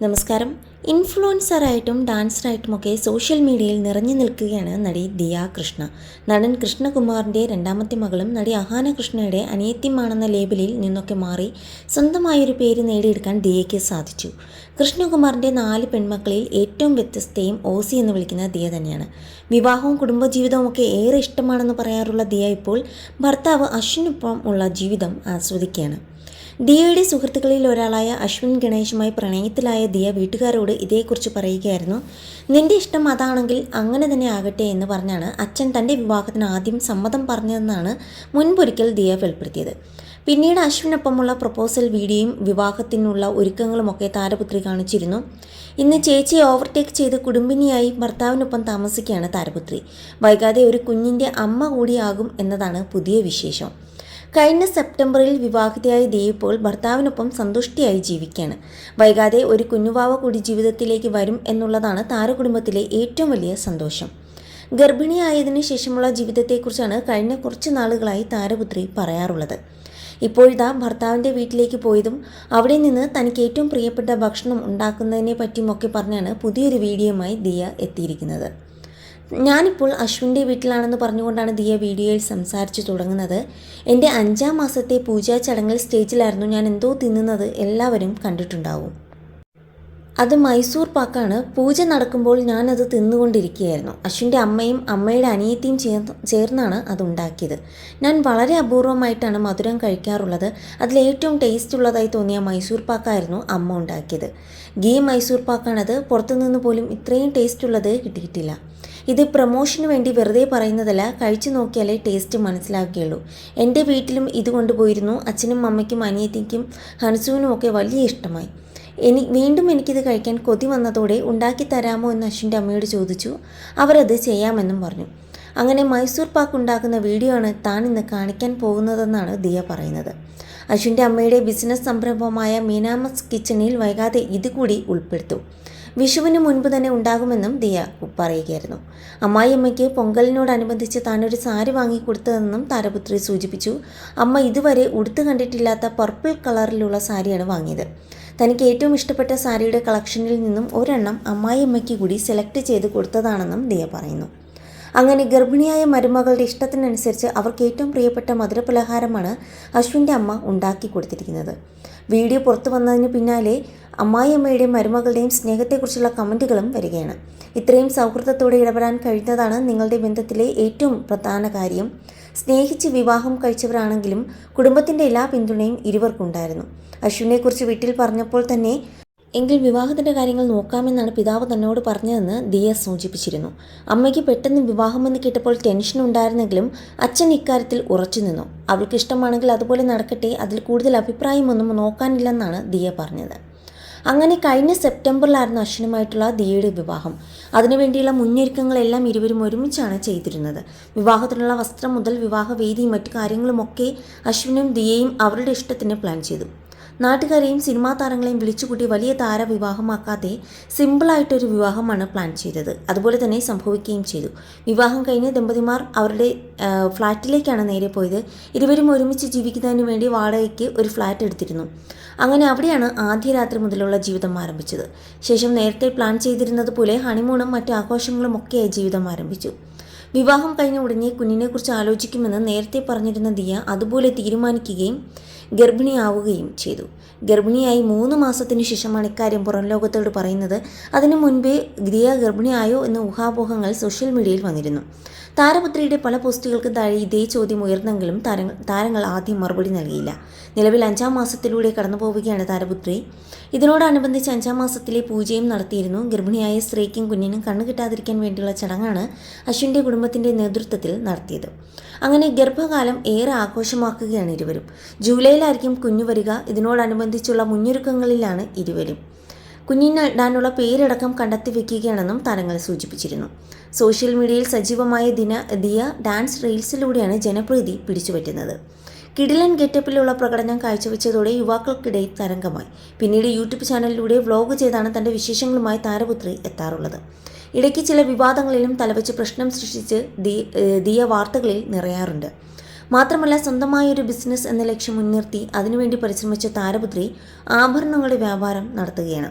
നമസ്കാരം. ഇൻഫ്ലുവൻസറായിട്ടും ഡാൻസറായിട്ടുമൊക്കെ സോഷ്യൽ മീഡിയയിൽ നിറഞ്ഞു നിൽക്കുകയാണ് നടി ദിയ കൃഷ്ണ. നടൻ കൃഷ്ണകുമാറിന്റെ രണ്ടാമത്തെ മകളും നടി അഹാന കൃഷ്ണയുടെ അനിയത്യമാണെന്ന ലേബലിൽ നിന്നൊക്കെ മാറി സ്വന്തമായൊരു പേര് നേടിയെടുക്കാൻ ദിയയ്ക്ക് സാധിച്ചു. കൃഷ്ണകുമാറിന്റെ നാല് പെൺമക്കളിൽ ഏറ്റവും വ്യത്യസ്തയും ഓസി എന്ന് വിളിക്കുന്ന ദിയ തന്നെയാണ്. വിവാഹവും കുടുംബജീവിതവും ഒക്കെ ഏറെ ഇഷ്ടമാണെന്ന് പറയാറുള്ള ദിയ ഇപ്പോൾ ഭർത്താവ് അശ്വിനൊപ്പം ഉള്ള ജീവിതം ആസ്വദിക്കുകയാണ്. ദിയയുടെ സുഹൃത്തുക്കളിൽ ഒരാളായ അശ്വിൻ ഗണേഷുമായി പ്രണയത്തിലായ ദിയ വീട്ടുകാരോട് ഇതേക്കുറിച്ച് പറയുകയായിരുന്നു. നിന്റെ ഇഷ്ടം അതാണെങ്കിൽ അങ്ങനെ തന്നെ ആകട്ടെ എന്ന് പറഞ്ഞാണ് അച്ഛൻ തന്റെ വിവാഹത്തിന് ആദ്യം സമ്മതം പറഞ്ഞതെന്നാണ് മുൻപൊരിക്കൽ ദിയ വെളിപ്പെടുത്തിയത്. പിന്നീട് അശ്വിനൊപ്പമുള്ള പ്രപ്പോസൽ വീഡിയോയും വിവാഹത്തിനുള്ള ഒരുക്കങ്ങളുമൊക്കെ താരപുത്രി കാണിച്ചിരുന്നു. ഇന്ന് ചേച്ചിയെ ഓവർടേക്ക് ചെയ്ത് കുടുംബിനിയായി ഭർത്താവിനൊപ്പം താമസിക്കുകയാണ് താരപുത്രി. വൈകാതെ ഒരു കുഞ്ഞിന്റെ അമ്മ കൂടിയാകും എന്നതാണ് പുതിയ വിശേഷം. കഴിഞ്ഞ സെപ്റ്റംബറിൽ വിവാഹിതയായ ദിയ ഇപ്പോൾ ഭർത്താവിനൊപ്പം സന്തുഷ്ടിയായി ജീവിക്കുകയാണ്. വൈകാതെ ഒരു കുഞ്ഞുവാവ കൂടി ജീവിതത്തിലേക്ക് വരും എന്നുള്ളതാണ് താരകുടുംബത്തിലെ ഏറ്റവും വലിയ സന്തോഷം. ഗർഭിണിയായതിനു ശേഷമുള്ള ജീവിതത്തെക്കുറിച്ചാണ് കഴിഞ്ഞ കുറച്ച് നാളുകളായി താരപുത്രി പറയാറുള്ളത്. ഇപ്പോഴിതാ ഭർത്താവിന്റെ വീട്ടിലേക്ക് പോയതും അവിടെ നിന്ന് തനിക്ക് ഏറ്റവും പ്രിയപ്പെട്ട ഭക്ഷണം ഉണ്ടാക്കുന്നതിനെ പറ്റിയുമൊക്കെ പറഞ്ഞാണ് പുതിയൊരു വീഡിയോയുമായി ദിയ എത്തിയിരിക്കുന്നത്. ഞാനിപ്പോൾ അശ്വിന്റെ വീട്ടിലാണെന്ന് പറഞ്ഞുകൊണ്ടാണ് ദിയ വീഡിയോയിൽ സംസാരിച്ചു തുടങ്ങുന്നത്. എന്റെ അഞ്ചാം മാസത്തെ പൂജാ ചടങ്ങിൽ സ്റ്റേജിലായിരുന്നു ഞാൻ എന്തോ തിന്നുന്നത് എല്ലാവരും കണ്ടിട്ടുണ്ടാവും. അത് മൈസൂർ പാക്കാണ്. പൂജ നടക്കുമ്പോൾ ഞാനത് തിന്നുകൊണ്ടിരിക്കുകയായിരുന്നു. അശ്വിന്റെ അമ്മയും അമ്മയുടെ അനിയത്തിയും ചേർന്ന് ചേർന്നാണ് അത് ഉണ്ടാക്കിയത് ഞാൻ വളരെ അപൂർവമായിട്ടാണ് മധുരം കഴിക്കാറുള്ളത്. അതിലേറ്റവും ടേസ്റ്റ് ഉള്ളതായി തോന്നിയ മൈസൂർ പാക്കായിരുന്നു അമ്മ ഉണ്ടാക്കിയത്. ഗീ മൈസൂർ പാക്കാണത്. പുറത്തുനിന്ന് പോലും ഇത്രയും ടേസ്റ്റ് ഉള്ളത് കിട്ടിയിട്ടില്ല. ഇത് പ്രൊമോഷന് വേണ്ടി വെറുതെ പറയുന്നതല്ല കഴിച്ചു നോക്കിയാലേ ടേസ്റ്റ് മനസ്സിലാക്കുകയുള്ളൂ എന്റെ വീട്ടിലും ഇത് കൊണ്ടുപോയിരുന്നു. അച്ഛനും അമ്മയ്ക്കും അനിയത്തിക്കും ഹൻസുവിനും ഒക്കെ വലിയ ഇഷ്ടമായി. എനി വീണ്ടും എനിക്കിത് കഴിക്കാൻ കൊതി വന്നതോടെ ഉണ്ടാക്കി തരാമോ എന്ന് അശ്വിന്റെ അമ്മയോട് ചോദിച്ചു. അവരത് ചെയ്യാമെന്നും പറഞ്ഞു. അങ്ങനെ മൈസൂർ പാക്ക് ഉണ്ടാക്കുന്ന വീഡിയോ ആണ് താൻ ഇന്ന് കാണിക്കാൻ പോകുന്നതെന്നാണ് ദിയ പറയുന്നത്. അശ്വിന്റെ അമ്മയുടെ ബിസിനസ് സംരംഭമായ മീനാമസ് കിച്ചണിൽ വൈകാതെ ഇത് കൂടി ഉൾപ്പെടുത്തും. വിഷുവിന് മുൻപ് തന്നെ ഉണ്ടാകുമെന്നും ദിയ പറയുകയായിരുന്നു. അമ്മായിയമ്മയ്ക്ക് പൊങ്കലിനോടനുബന്ധിച്ച് താനൊരു സാരി വാങ്ങിക്കൊടുത്തതെന്നും താരപുത്രി സൂചിപ്പിച്ചു. അമ്മ ഇതുവരെ ഉടുത്തു കണ്ടിട്ടില്ലാത്ത പർപ്പിൾ കളറിലുള്ള സാരിയാണ് വാങ്ങിയത്. തനിക്ക് ഏറ്റവും ഇഷ്ടപ്പെട്ട സാരിയുടെ കളക്ഷനിൽ നിന്നും ഒരെണ്ണം അമ്മായിയമ്മയ്ക്ക് കൂടി സെലക്ട് ചെയ്ത് കൊടുത്തതാണെന്നും ദിയ പറയുന്നു. അങ്ങനെ ഗർഭിണിയായ മരുമകളുടെ ഇഷ്ടത്തിനനുസരിച്ച് അവർക്ക് ഏറ്റവും പ്രിയപ്പെട്ട മധുരപലഹാരമാണ് അശ്വിന്റെ അമ്മ ഉണ്ടാക്കി കൊടുത്തിരിക്കുന്നത്. വീഡിയോ പുറത്തു വന്നതിന് പിന്നാലെ അമ്മായിയമ്മയുടെയും മരുമകളുടെയും സ്നേഹത്തെക്കുറിച്ചുള്ള കമന്റുകളും വരികയാണ്. ഇത്രയും സൗഹൃദത്തോടെ ഇടപെടാൻ കഴിയുന്നതാണ് നിങ്ങളുടെ ബന്ധത്തിലെ ഏറ്റവും പ്രധാന കാര്യം. സ്നേഹിച്ച് വിവാഹം കഴിച്ചവരാണെങ്കിലും കുടുംബത്തിന്റെ എല്ലാ പിന്തുണയും ഇരുവർക്കുണ്ടായിരുന്നു. അശ്വിനെക്കുറിച്ച് വീട്ടിൽ പറഞ്ഞപ്പോൾ തന്നെ എങ്കിൽ വിവാഹത്തിന്റെ കാര്യങ്ങൾ നോക്കാമെന്നാണ് പിതാവ് തന്നോട് പറഞ്ഞതെന്ന് ദിയ സൂചിപ്പിച്ചിരുന്നു. അമ്മയ്ക്ക് പെട്ടെന്ന് വിവാഹമെന്ന് കേട്ടപ്പോൾ ടെൻഷൻ ഉണ്ടായിരുന്നെങ്കിലും അച്ഛൻ ഇക്കാര്യത്തിൽ ഉറച്ചു നിന്നു. അവൾക്ക് ഇഷ്ടമാണെങ്കിൽ അതുപോലെ നടക്കട്ടെ അതിൽ കൂടുതൽ അഭിപ്രായമൊന്നും നോക്കാനില്ലെന്നാണ് ദിയ പറഞ്ഞത്. അങ്ങനെ കഴിഞ്ഞ സെപ്റ്റംബറിലായിരുന്നു അശ്വനുമായിട്ടുള്ള ദിയയുടെ വിവാഹം. അതിനുവേണ്ടിയുള്ള മുന്നൊരുക്കങ്ങളെല്ലാം ഇരുവരും ഒരുമിച്ചാണ് ചെയ്തിരുന്നത്. വിവാഹത്തിനുള്ള വസ്ത്രം മുതൽ വിവാഹവേദിയും മറ്റു കാര്യങ്ങളുമൊക്കെ അശ്വിനും ദിയയും അവരുടെ ഇഷ്ടത്തിന് പ്ലാൻ ചെയ്തു. നാട്ടുകാരെയും സിനിമാ താരങ്ങളെയും വിളിച്ചുകൂട്ടി വലിയ താരവിവാഹമാക്കാതെ സിമ്പിളായിട്ടൊരു വിവാഹമാണ് പ്ലാൻ ചെയ്തത്. അതുപോലെ തന്നെ സംഭവിക്കുകയും ചെയ്തു. വിവാഹം കഴിഞ്ഞ് ദമ്പതിമാർ അവരുടെ ഫ്ലാറ്റിലേക്കാണ് നേരെ പോയത്. ഇരുവരും ഒരുമിച്ച് ജീവിക്കുന്നതിന് വേണ്ടി വാടകയ്ക്ക് ഒരു ഫ്ലാറ്റ് എടുത്തിരുന്നു. അങ്ങനെ അവിടെയാണ് ആദ്യ രാത്രി മുതലുള്ള ജീവിതം ആരംഭിച്ചത്. ശേഷം നേരത്തെ പ്ലാൻ ചെയ്തിരുന്നത് പോലെ ഹണിമൂണും മറ്റു ആഘോഷങ്ങളും ഒക്കെയായി ജീവിതം ആരംഭിച്ചു. വിവാഹം കഴിഞ്ഞ ഉടനെ കുഞ്ഞിനെക്കുറിച്ച് ആലോചിക്കുമെന്ന് നേരത്തെ പറഞ്ഞിരുന്ന ദിയ അതുപോലെ തീരുമാനിക്കുകയും ഗർഭിണിയാവുകയും ചെയ്തു. ഗർഭിണിയായി മൂന്ന് മാസത്തിന് ശേഷമാണ് ഇക്കാര്യം പുറം ലോകത്തോട് പറയുന്നത്. അതിനു മുൻപേ ഗ്രിയ ഗർഭിണിയായോ എന്ന ഊഹാപോഹങ്ങൾ സോഷ്യൽ മീഡിയയിൽ വന്നിരുന്നു. താരപുത്രിയുടെ പല പോസ്റ്റുകൾക്ക് താഴെ ഇതേ ചോദ്യം ഉയർന്നെങ്കിലും താരങ്ങൾ താരങ്ങൾ ആദ്യം മറുപടി നൽകിയില്ല. നിലവിൽ അഞ്ചാം മാസത്തിലൂടെ കടന്നു പോവുകയാണ് താരപുത്രി. ഇതിനോടനുബന്ധിച്ച് അഞ്ചാം മാസത്തിലെ പൂജയും നടത്തിയിരുന്നു. ഗർഭിണിയായ സ്ത്രീക്കും കുഞ്ഞിനും കണ്ണു കിട്ടാതിരിക്കാൻ വേണ്ടിയുള്ള ചടങ്ങാണ് അശ്വിന്റെ കുടുംബത്തിന്റെ നേതൃത്വത്തിൽ നടത്തിയത്. അങ്ങനെ ഗർഭകാലം ഏറെ ആഘോഷമാക്കുകയാണ് ഇരുവരും. ജൂലൈയിലായിരിക്കും കുഞ്ഞു വരിക. ഇതിനോടനുബന്ധിച്ചുള്ള മുന്നൊരുക്കങ്ങളിലാണ് ഇരുവരും. കുഞ്ഞിനിടാനുള്ള പേരടക്കം കണ്ടെത്തി വെക്കുകയാണെന്നും താരങ്ങൾ സൂചിപ്പിച്ചിരുന്നു. സോഷ്യൽ മീഡിയയിൽ സജീവമായ ദിന ദിയ ഡാൻസ് റീൽസിലൂടെയാണ് ജനപ്രീതി പിടിച്ചുപറ്റുന്നത്. കിടിലൻ ഗെറ്റപ്പിലുള്ള പ്രകടനം കാഴ്ചവെച്ചതോടെ യുവാക്കൾക്കിടയിൽ തരംഗമായി. പിന്നീട് യൂട്യൂബ് ചാനലിലൂടെ വ്ലോഗ് ചെയ്താണ് തന്റെ വിശേഷങ്ങളുമായി താരപുത്രി എത്താറുള്ളത്. ഇടയ്ക്ക് ചില വിവാദങ്ങളിലും തലവെച്ച് പ്രശ്നം സൃഷ്ടിച്ച് ദീയ വാർത്തകളിൽ നിറയാറുണ്ട്. മാത്രമല്ല സ്വന്തമായ ഒരു ബിസിനസ് എന്ന ലക്ഷ്യം മുൻനിർത്തി അതിനുവേണ്ടി പരിശ്രമിച്ച താരപുത്രി ആഭരണങ്ങളുടെ വ്യാപാരം നടത്തുകയാണ്.